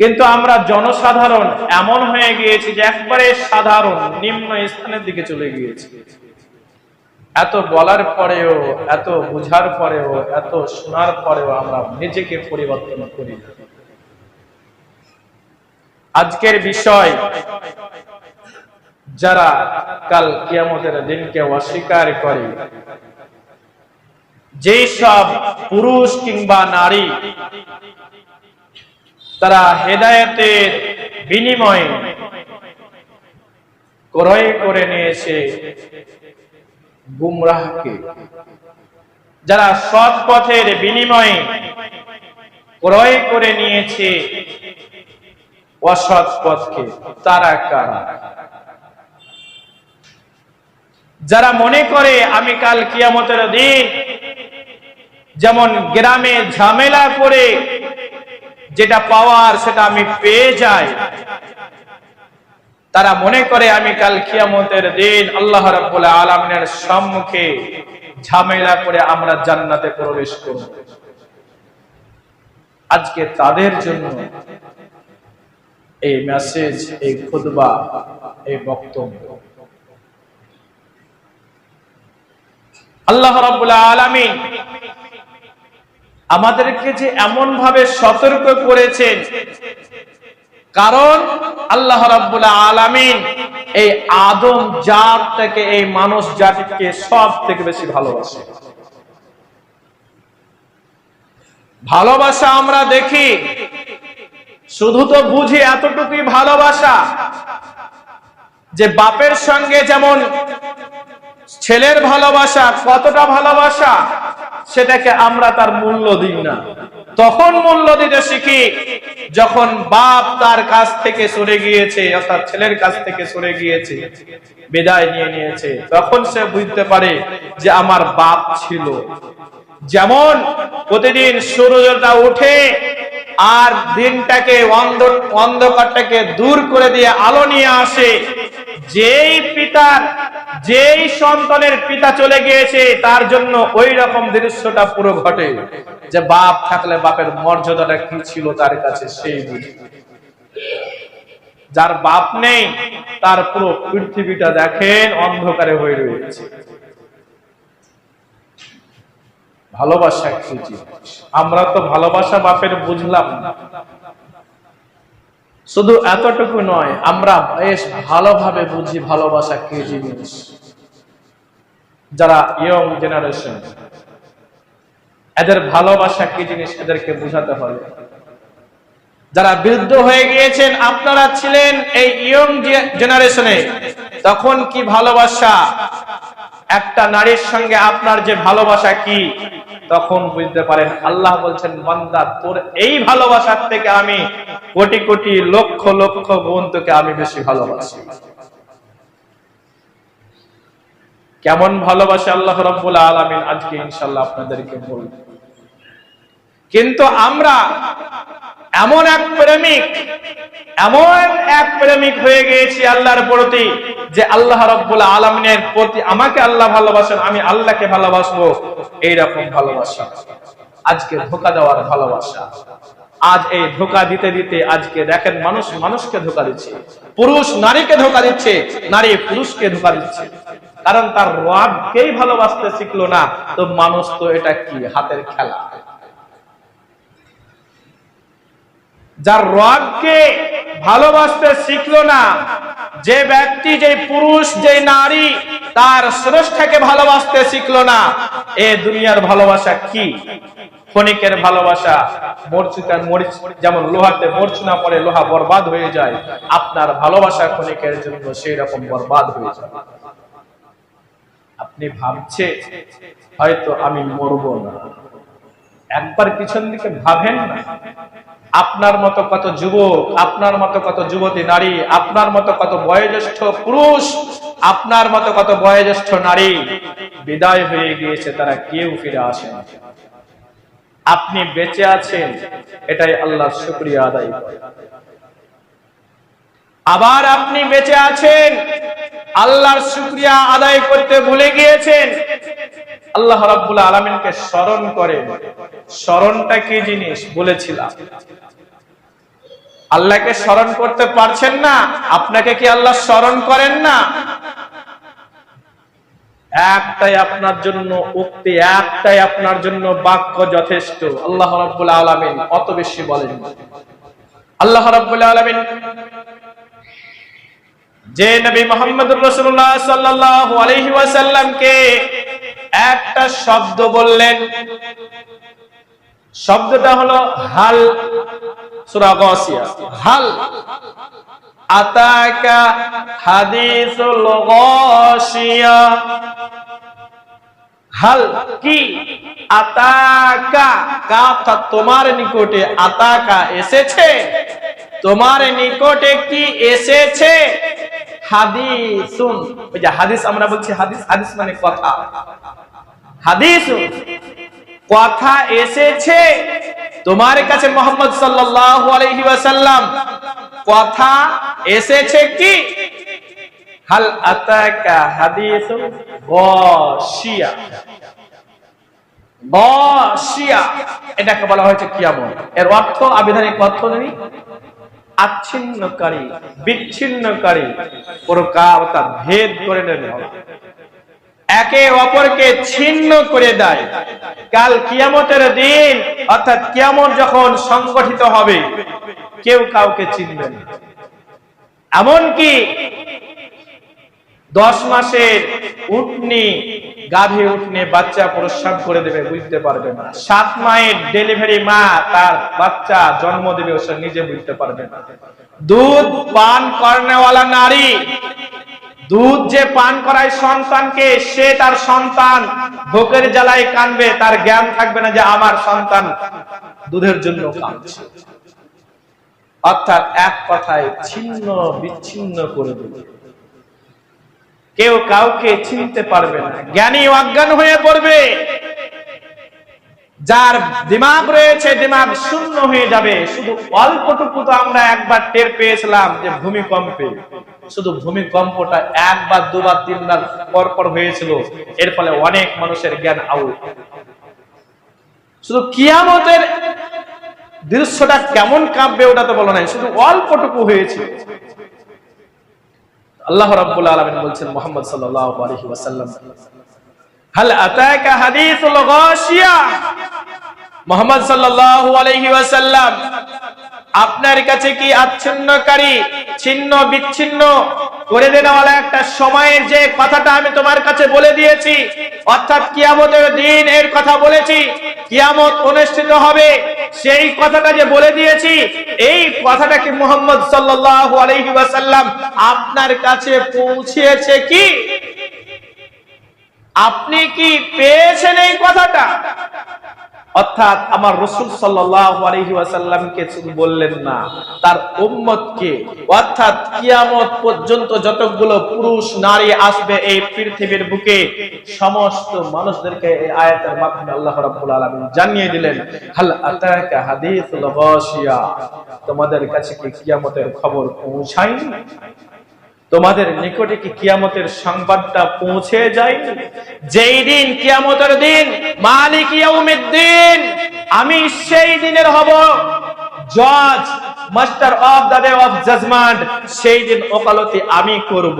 কিন্তু আমরা জনসাধারণ এমন হয়ে গিয়েছি যে একবারে সাধারণ, নিম্ন স্থানের দিকে চলে গিয়েছি। এত বলার পরেও, এত বুঝার পরেও, এত শোনার পরেও আমরা নিজেকে পরিবর্তন করি আজকের বিষয়, যারা কাল কিয়ামতের দিনকে অস্বীকার করে, যেই সব পুরুষ কিংবা নারী তারা হেদায়েতের বিনিময়ে ক্রয় করে নিয়েছে গুমরাহকে। যারা সৎ পথের বিনিময়ে ক্রয় করে নিয়েছে অসৎ পথকে, তারা কারা? যারা মনে করে, আমি কাল কিয়ামতের দিন যেমন গ্রামে ঝামেলা করে যেটা পাওয়ার সেটা আমি পেয়ে যাই। তারা মনে করে, আমি কাল কিয়ামতের দিন আল্লাহ রাব্বুল আলামিনের সম্মুখে ঝামেলা করে আমরা জান্নাতে প্রবেশ করব। আজকে তাদের জন্য এই মেসেজ এই খুতবা, এই বক্তব্য। আল্লাহ রাব্বুল আলামিন আমাদেরকে যে এমন ভাবে সতর্ক করেছেন, কারণ আল্লাহ রাব্বুল আলামিন এই আদম জাত থেকে এই মানুষ জাতিকে সব থেকে বেশি ভালোবাসে। ভালোবাসা আমরা দেখি, শুধু তো বুঝি এতটুকুই ভালোবাসা, যে বাপের সঙ্গে যেমন ছেলের ভালোবাসা কতটা ভালোবাসা সেটাকে আমরা তার মূল্য দিই না। তখন মূল্য দিতে শিখি, যখন বাপ তার কাছ থেকে সরে গিয়েছে, অর্থাৎ ছেলের কাছ থেকে সরে গিয়েছে, বিদায় নিয়ে নিয়েছে, তখন সে বুঝতে পারে যে আমার বাপ ছিল। যেমন প্রতিদিন সূর্যটা উঠে আর দিনটাকে অন্ধ, অন্ধকারটাকে দূর করে দিয়ে আলো নিয়ে আসে যেই পিতার যেই সন্তানের পিতা চলে গিয়েছে, তার জন্য ওই রকম দৃশ্যটা পুরো ঘটে। যে বাপ থাকলে বাপের মর্যাদাটা কি ছিল তার কাছে সেই বুঝে যার বাপ নেই, তার পুরো পৃথিবীটা দেখেন, অন্ধকারে হয়ে রয়েছে। ভালোবাসা আমরা তো ভালোবাসা বাপের বুঝলাম না। শুধু এতটুকু নয়, আমরা বেশ ভালোভাবে বুঝি ভালোবাসা কি জিনিস। যারা ইয়ং জেনারেশন এদের ভালোবাসা কি জিনিস এদেরকে বুঝাতে হবে। যারা বৃদ্ধ হয়ে গিয়েছেন, আপনারা ছিলেন এই ইয়ং জেনারেশনে তখন কি ভালোবাসা? একটা নারীর সঙ্গে আপনার যে ভালোবাসা কি? তখন বুঝতে পারেন, আল্লাহ বলছেন মন্দা তোর এই ভালোবাসার থেকে আমি কোটি কোটি লক্ষ লক্ষ গুণ তোকে আমি বেশি ভালোবাসি। কেমন ভালোবাসে আল্লাহ রব্বুল আলমিন? আজকে ইনশাল্লাহ আপনাদেরকে বলব। কিন্তু আমরা এমন এক প্রেমিক, এমন এক প্রেমিক হয়ে গিয়েছি আল্লাহর প্রতি যে আল্লাহ রব্বুল আলমিনের প্রতি আমাকে আল্লাহ ভালোবাসেন, আমি আল্লাহকে ভালোবাসবো এইরকম ভালোবাসা। আজকে ধোকা দেওয়ার ভালোবাসা। আজ এই ধোকা দিতে দিতে আজকে দেখেন মানুষ মানুষকে ধোকা দিচ্ছে, পুরুষ নারীকে ধোকা দিচ্ছে, নারী পুরুষকে ধোকা দিচ্ছে। কারণ তার রাগকেই ভালোবাসতে শিখলো না, তো মানুষ তো এটা কি, হাতের খেলা? যার রাগকে ভালোবাসতে শিখলো না, যে ব্যক্তি, যে পুরুষ, যে নারী, তার শ্রেষ্ঠাকে ভালোবাসতে শিখলো না, এ দুনিয়ার ভালোবাসা কি? ক্ষণিকের ভালোবাসা মরচুকার মরিচ, যেমন লোহাতে মরচু না পড়ে লোহা বরবাদ হয়ে যায়, আপনার ভালোবাসা ক্ষণিকের জন্য সেই রকম বরবাদ হয়ে যায়। আপনি ভাবছে, হয়তো আমি মরবো না। একবার পিছন দিকে ভাবেন না। আপনার মতো কত যুবক, আপনার মতো কত যুবতী নারী, আপনার মতো কত বয়োজ্যেষ্ঠ পুরুষ, আপনার মতো কত বয়োজ্যেষ্ঠ নারী, বিদায় হয়ে গিয়েছে তারা কেউ ফিরে আসে না। আপনি বেঁচে আছেন, এটাই আল্লাহ শুক্রিয়া আদায় আবার আপনি বেঁচে আছেন, আল্লাহর শুক্রিয়া আদায় করতে ভুলে গিয়েছেন। আল্লাহ রাব্বুল আলামিনকে স্মরণ করেন স্মরণটা কি জিনিস বলেছিলাম? আল্লাহকে স্মরণ করতে পারছেন না, আপনাকে কি আল্লাহ স্মরণ করেন না? একটাই আপনার জন্য উক্তি, একটাই আপনার জন্য বাক্য যথেষ্ট, আল্লাহ রাব্বুল আলামিন, অত বেশি বলেন আল্লাহ রাব্বুল আলামিন যে নবী মোহাম্মদুর রাসূলুল্লাহ সাল্লাল্লাহু আলাইহি ওয়াসাল্লামকে একটা শব্দ বললেন। শব্দটা হলো হাল হাল। আতাকা হাদিসুল গাসিয়া হাল কি? আতাকা। কাফা তোমার নিকটে আতাকা এসেছে? তোমার নিকটে কি এসেছে? হাদিসুন। ওই যে হাদিস আমরা বলছি হাদিস হাদিস মানে কথা। হাদিস, কথা এসেছে তোমার কাছে মোহাম্মদ সাল্লাল্লাহু আলাইহি ওয়াসাল্লাম। কথা এসেছে কি? হাল আতাকা এটাকে বলা হয়েছে কিয়ামত। এর অর্থ আবিধানিক অর্থ নেই আচ্ছিন্নকারী, বিচ্ছিন্নকারী। প্রকারতা ভেদ করে নেওয়া একে অপরকে ছিন্ন করে দেয়। কাল কিয়ামতের দিন, অর্থাৎ কিয়ামত যখন সংগঠিত হবে, কেউ কাউকে চিনবে না। এমনকি দশ মাসের উটনি গাভী উঠনে বাচ্চা প্রস্রাব করে দেবে, বুঝতে পারবে না। সাত মায়ের ডেলিভারি মা তার বাচ্চা জন্ম দেবে নিজে বুঝতে পারবে না। দুধ, পান, করেনেওয়ালা নারী দুধ যে পান করায় সন্তানকে, সে তার সন্তান ভোকের জ্বালায় কানবে, তার জ্ঞান থাকবে না যে আমার সন্তান দুধের জন্য কাঁদছে। অর্থাৎ এক কথায় ছিন্ন, বিচ্ছিন্ন করে দেবে। কেউ কাউকে চিনতে পারবে না। জ্ঞানী অজ্ঞান হয়ে পড়বে। যার দিমাগ রয়েছে, দিমাগ শূন্য হয়ে যাবে। শুধু অল্পটুকু তো আমরা একবার টের পেয়েছিলাম যে ভূমিকম্পে। শুধু ভূমিকম্পটা একবার, দুবার, তিনবার পর পর হয়েছিল। এর ফলে অনেক মানুষের জ্ঞান আউট। শুধু কিয়ামতের দৃশ্যটা কেমন কাঁপবে ওটা তো বলো নাই, শুধু অল্পটুকু হয়েছে। আল্লাহ রাব্বুল আলামিন বলছেন, মুহাম্মদ সাল্লাল্লাহু আলাইহি ওয়াসাল্লাম, হাল আতাকা হাদিসুল গাশিয়া? মুহাম্মদ সাল্লাল্লাহু আলাইহি ওয়াসাল্লাম আপনার কাছে কি আচ্ছন্নকারী, ছিন্ন, বিচ্ছিন্ন? করে দেওয়ালা একটা সময়ের যে কথাটা আমি তোমার কাছে বলে দিয়েছি। অর্থাৎ কিয়ামতের দিন এর কথা বলেছি। কিয়ামত অনুষ্ঠিত হবে। সেই কথাটা যে বলে দিয়েছি, এই কথাটা কি মোহাম্মদ সাল্লাল্লাহু আলাইহি ওয়াসাল্লাম আপনার কাছে পৌঁছেছে কি? আপনি কি পেয়েছেন এই কথাটা? অর্থাৎ আমার রসুল ওয়াসাল্লামকে শুধু বললেন না। তার উম্মতকে। অর্থাৎ কিয়ামত পর্যন্ত যতগুলো পুরুষ, নারী আসবে এই পৃথিবীর বুকে, সমস্ত মানুষদেরকে এই আয়াতের মাধ্যমে আল্লাহ রাব্বুল আলামিন জানিয়ে দিলেন, হাল আতাকা হাদিসুল গাশিয়া? তোমাদের কাছে কি কিয়ামতের খবর পৌঁছায়নি? তোমাদের নিকটে কি কিয়ামতের সংবাদটা পৌঁছে যায়? যেই দিন কিয়ামতের দিন, মালিক দিন আমি সেই দিনের হব। জজ, master of the day of judgment, সেই দিন ওকালতি আমি করব।